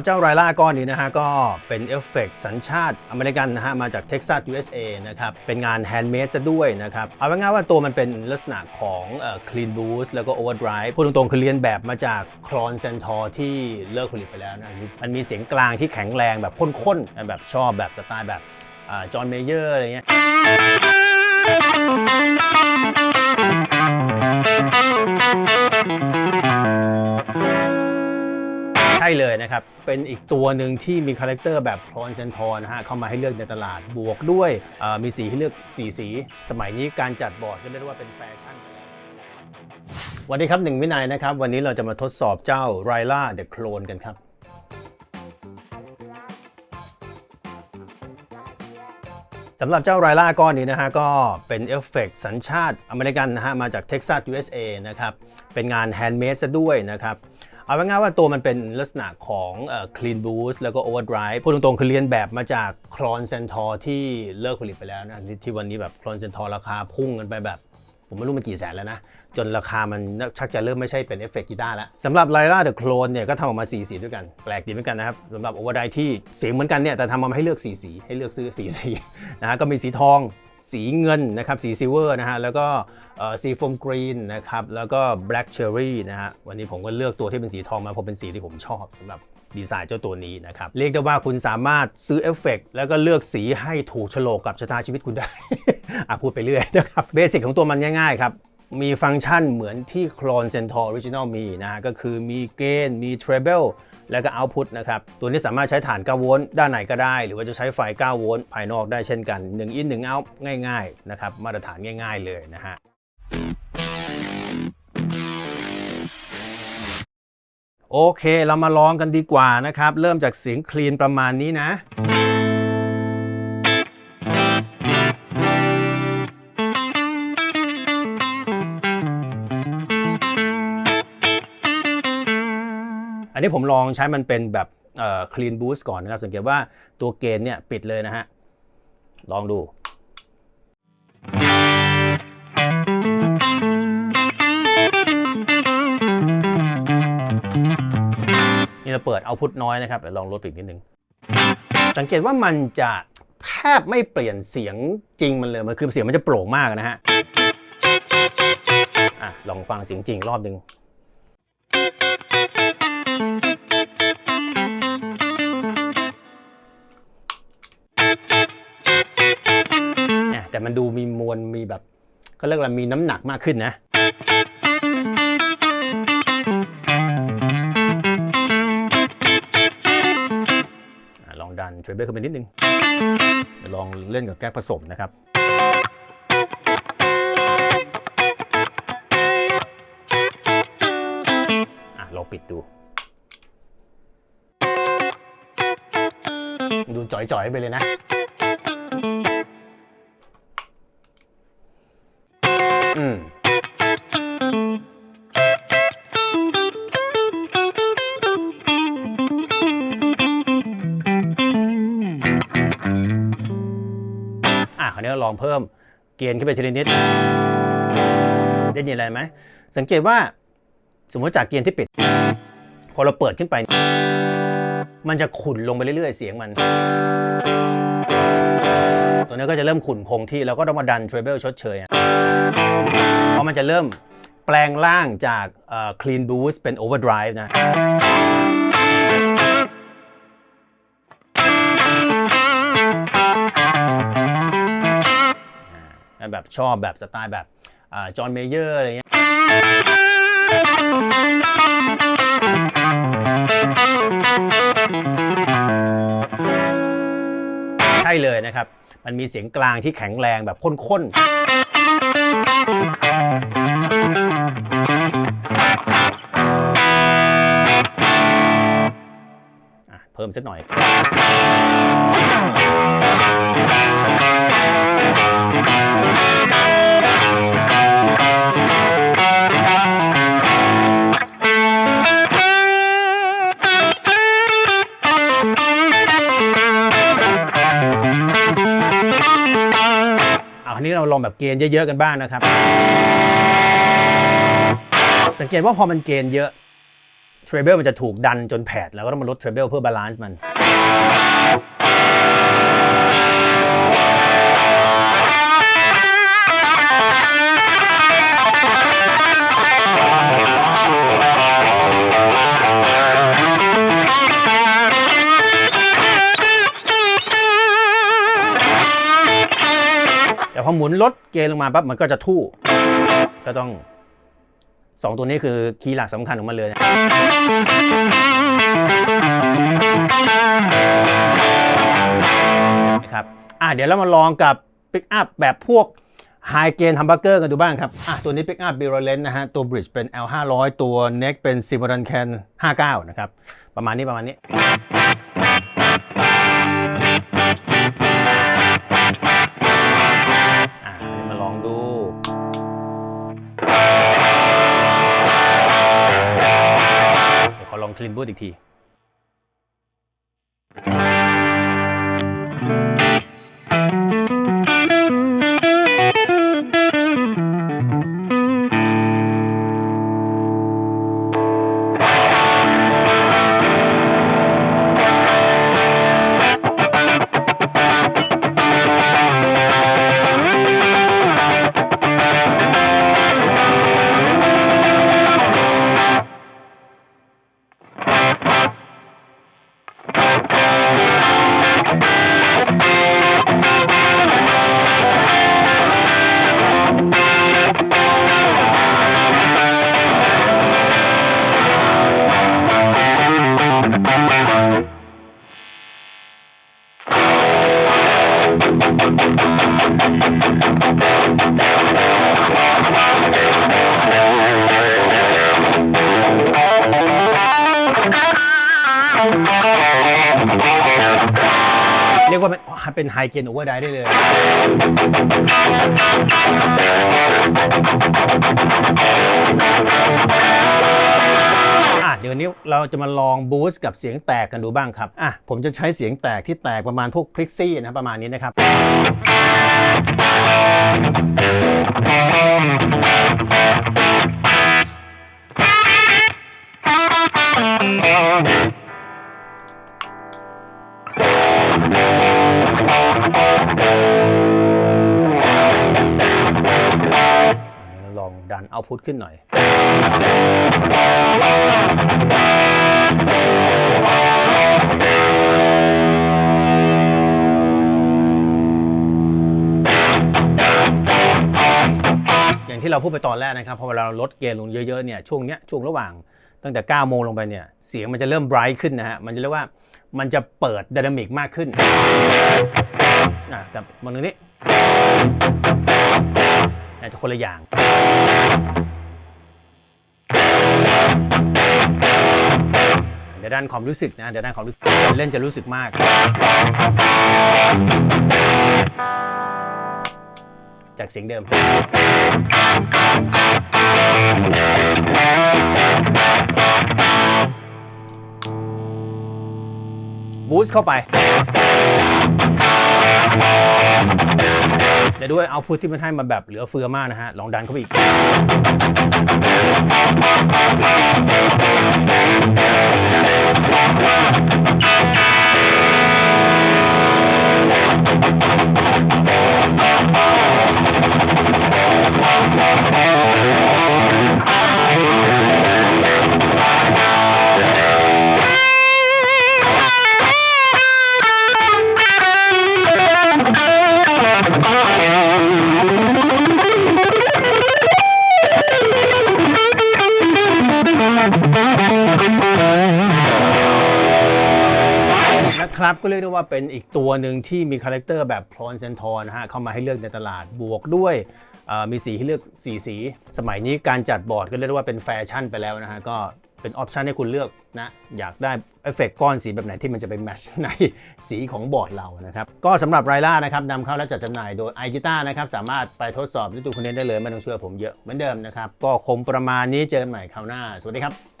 รับเจ้าไรล่าก้อนนี้นะฮะก็เป็นเอฟเฟกต์สัญชาติอเมริกันนะฮะมาจากเท็กซัส USA นะครับเป็นงานแฮนด์เมดซะด้วยนะครับเอาง่ายๆว่าตัวมันเป็นลักษณะของเอ่อ clean boost แล้วก็ overdrive พูดตรงๆ คือเรียนแบบมาจากคลอนเซนทอร์ที่เลิกผลิตไปแล้วนะมันมีเสียงกลางที่แข็งแรงแบบข้นๆแบบชอบแบบสไตล์แบบจอห์นเมเยอร์อะไรเงี้ย เลยนะครับ เป็นอีกตัวหนึ่งที่มีคาแรคเตอร์แบบคลอนเซนทอร์นะฮะเข้ามาให้เลือกในตลาดบวกด้วยมีสีให้เลือก4สี สมัยนี้การจัดบอร์ดก็เรียกว่าเป็นแฟชั่นไปแล้วสวัสดีครับหนึ่งวินัยนะครับ วันนี้เราจะมาทดสอบเจ้า r y l a the Clone กันครับสำหรับเจ้าไรล่าก้อนนี้นะฮะก็เป็นเอฟเฟกต์สัญชาติอเมริกันนะฮะมาจากเท็กซัส USA นะครับ เป็นงานแฮนด์เมดซะด้วยนะครับ เอาง่ายๆว่าตัวมันเป็นลักษณะของเอ่อ clean boost แล้วก็ overdrive พูดตรงๆ คือเรียนแบบมาจากคลอนเซนทอร์ที่เลิกผลิตไปแล้วนะที่วันนี้แบบคลอนเซนทอร์ราคาพุ่งกันไปแบบ ผมไม่รู้มันกี่แสนแล้วนะ จนราคามันชักจะเริ่มไม่ใช่เป็นเอฟเฟกต์กีตาร์แล้วสำหรับไลล่าเดอะโคลนเนี่ยก็ทำออกมา4สีด้วยกัน แปลกดีเหมือนกันนะครับสำหรับโอเวอร์ไดที่เสียงเหมือนกันเนี่ยแต่ทำมาให้เลือก4สีให้เลือกซื้อ4สีนะฮะก็มีสีทอง สีเงินนะครับสีซิลเวอร์นะฮะแล้วก็สีโฟมกรีนนะครับแล้วก็แบล็กเชอร์รี่นะฮะวันนี้ผมก็เลือกตัวที่เป็นสีทองมาเพราะเป็นสีที่ผมชอบสำหรับดีไซน์เจ้าตัวนี้นะครับ เรียกได้ว่าคุณสามารถซื้อเอฟเฟกต์แล้วก็เลือกสีให้ถูกโฉลกกับชะตาชีวิตคุณได้ อะพูดไปเรื่อยนะครับเบสิกของตัวมันง่ายๆครับมีฟังก์ชันเหมือนที่ Clone Centaur Original มีนะก็คือมีเกนมี treble แล้วก็ output นะครับตัวนี้สามารถใช้ฐาน9โวลต์ด้านไหนก็ได้ หรือว่าจะใช้ไฟ9โวลต์ภายนอกได้เช่นกัน1 in 1 out ง่ายๆนะครับมาตรฐานง่าย ๆ เลยนะฮะโอเค เรามาลองกันดีกว่านะครับ เริ่มจากเสียงคลีนประมาณนี้นะ นนี้ผมลองใช้มันเป็นแบบเอ่อ clean boost ก่อนนะครับ สังเกตว่าตัวเกณฑ์เนี่ยปิดเลยนะฮะ ลองดูนี่เราเปิดเอาพุทน้อยนะครับลองลดอีกนิดนึง สังเกตว่ามันจะแทบไม่เปลี่ยนเสียงจริงมันเลย มันคือเสียงมันจะโปร่งมากนะฮะ อะ ลองฟังเสียงจริงรอบนึง แต่มันดูมีมวลมีแบบ ก็เรียกว่ามีน้ำหนักมากขึ้นนะลองดันทริเบิลขึ้นไปนิดนึงลองเล่นกับแก๊กผสมนะครับอะลองปิดดู ดูจ่อยๆไปเลยนะ อืมอะคราวนี้ลองเพิ่มเกณฑ์ขึ้นไปทีละนิดได้ยินอะไรไหม สังเกตว่า สมมติจากเกณฑ์ที่ปิด พอเราเปิดขึ้นไป มันจะขุ่นลงไปเรื่อยๆ เสียงมัน ตัวนี้ก็จะเริ่มขุ่นคงที่แล้วก็ต้องมาดัน treble ชดเชยเพราะมันจะเริ่มแปลงร่างจากเอ่อ clean boost เป็น overdrive นะอ่าแบบชอบแบบสไตล์แบบจอห์นเมเยอร์อะไรเงี้ยใช่เลยนะครับ มันมีเสียงกลางที่แข็งแรงแบบข้นๆเพิ่มสักหน่อย เกณฑ์เยอะๆกันบ้างนะครับ สังเกตว่าพอมันเกณฑ์เยอะเทรเบิลมันจะถูกดันจนแผดแล้วก็ต้องมาลดเทรเบิลเพื่อบาลานซ์มัน อหมุนลดเกณฑ์ลงมาปั๊บมันก็จะทู่ ก็ต้องสองตัวนี้คือคีย์หลักสำคัญของมันเลยนะครับอะเดี๋ยวเรามาลองกับปิกอัพแบบพวกไฮเกนฮัมเบอร์เกอร์กันดูบ้างครับอะตัวนี้ปิกอัพบิโรเลนนะฮะ ตัวบริดจ์เป็น L 5 0 0 ตัว Neck เป็น s i m o r a n Can 59 นะครับ ประมาณนี้ประมาณนี้ คลินบูดอีกที เรียกว่าเป็นเป็นไฮเกนโอเวอร์ไดได้เลย อะเดี๋ยวนี้เราจะมาลองบูสต์กับเสียงแตกกันดูบ้างครับอะผมจะใช้เสียงแตกที่แตกประมาณพวกพลิกซี่นะครับประมาณนี้นะครับ เอาพุทขึ้นหน่อย อย่างที่เราพูดไปตอนแรกนะครับพอเวลาเราลดเกณฑ์ลงเยอะๆเนี่ยช่วงเนี้ยช่วงระหว่างตั้งแต่ 9 โมงลงไปเนี่ย เสียงมันจะเริ่มไบรท์ขึ้นนะฮะ มันจะเรียกว่า มันจะเปิดดินามิกมากขึ้น อะกับมันตรงนี้ อาจจะคนละอย่างเดี๋ยวด้านความรู้สึกนะเดี๋ยวด้านความรู้สึกเล่นจะรู้สึกมากจากเสียงเดิม บูสต์เข้าไป แต่ด้วยเอาพุทที่มันให้มาแบบเหลือเฟือมากนะฮะ ลองดันเข้าไปอีก นะครับก็เรียกได้ว่าเป็นอีกตัวหนึ่งที่มีคาแรคเตอร์แบบพรอนเซนทอนะฮะเข้ามาให้เลือกในตลาดบวกด้วยมีสีให้เลือกสีสี สมัยนี้การจัดบอร์ดก็เรียกได้ว่าเป็นแฟชั่นไปแล้วนะฮะก็เป็นออปชันให้คุณเลือกนะ อยากได้เอฟเฟกต์ก้อนสีแบบไหนที่มันจะไปแมทช์ในสีของบอร์ดเรานะครับ ก็สำหรับไรล่านะครับนำเข้าและจัดจำหน่ายโดย i g u i t a r นะครับ สามารถไปทดสอบด้วยตัวคุณเองได้เลย ไม่ต้องเชื่อผมเยอะเหมือนเดิมนะครับ ก็คงประมาณนี้เจอกันใหม่คราวหน้า สวัสดีครับ